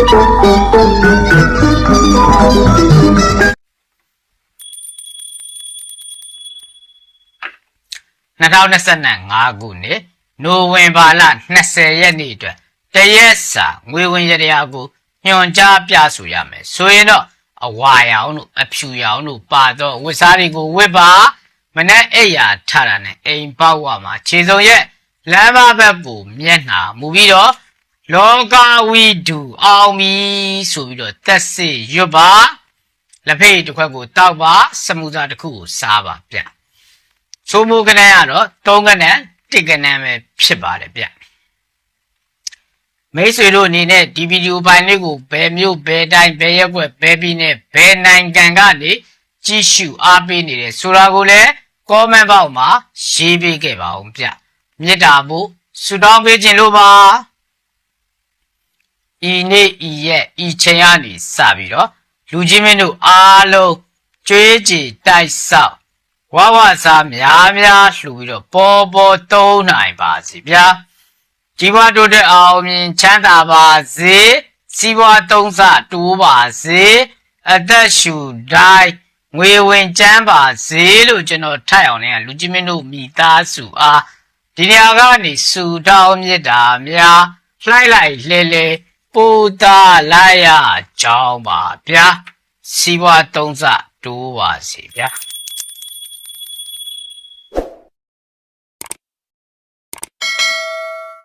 2025ခုနှစ်နိုဝင်ဘာလ20ရက်နေ့အတွက်တရက်စာငွေဝင်ရတရားကိုညွှန်ကြားပြဆိုရမယ်ဆိုရင်တော့အဝါရောင်တို့အဖြူရောင်တို့ပါတော့ဝတ်စားတွေကိုဝတ်ပါမနဲ့အိယာထတာနဲ့အိမ်ပေါက်ဝမှာခြေစုံရက်လမ်းမဘက်ပူမျက်နှာမူပြီးတော့ လောကဝိဒုအောင်မီဆိုပြီးတော့တက်စစ်ရွတ်ပါလက်ဖေးတစ်ခွက်ကိုတောက်ပါစမူစာတစ်ခုကိုစားပါဗျဆိုမိုးကနန်းကတော့3ကနန်း1ကနန်းပဲဖြစ်ပါတယ်ဗျမိတ်ဆွေတို့အနေနဲ့ဒီဗီဒီယိုပိုင်းလေးကိုဘယ်မျိုးဘယ်တိုင်းဘယ်ရက်ွက်ဘယ်ပြည်နယ်ဘယ်နိုင်ငံကနေကြည့်ရှုအားပေးနေတယ်ဆိုတာကိုလည်း comment box မှာရေးပေးခဲ့ပါဦးဗျမေတ္တာဖို့ဆုတောင်းပေးခြင်းလို့ပါ ဤနေ့ဤရက်ဤချိန်ကနေစပြီးတော့လူကြီးမင်းတို့အားလုံးကြွေးကြည်တိုက်ဆောက်ဝဝစားများများလှူပြီးတော့ပေါ်ပေါ်သုံးနိုင်ပါစီဗျာကြီးပွားတိုးတက်အောင်မြင်ချမ်းသာပါစေစီးပွားသုံးဆတိုးပါစေအသက်ရှူတိုင်းငွေဝင်ချမ်းပါစေလို့ကျွန်တော်ထပ်အောင်လည်းလူကြီးမင်းတို့မိသားစုအားဒီနေရာကနေစူတောင်းမြတ်တာများလှိုက်လိုက်လဲလဲ ပူတာလိုက်ရကြောင်းပါဗျာစီးပွားသုံးဆတိုးပါစေဗျာ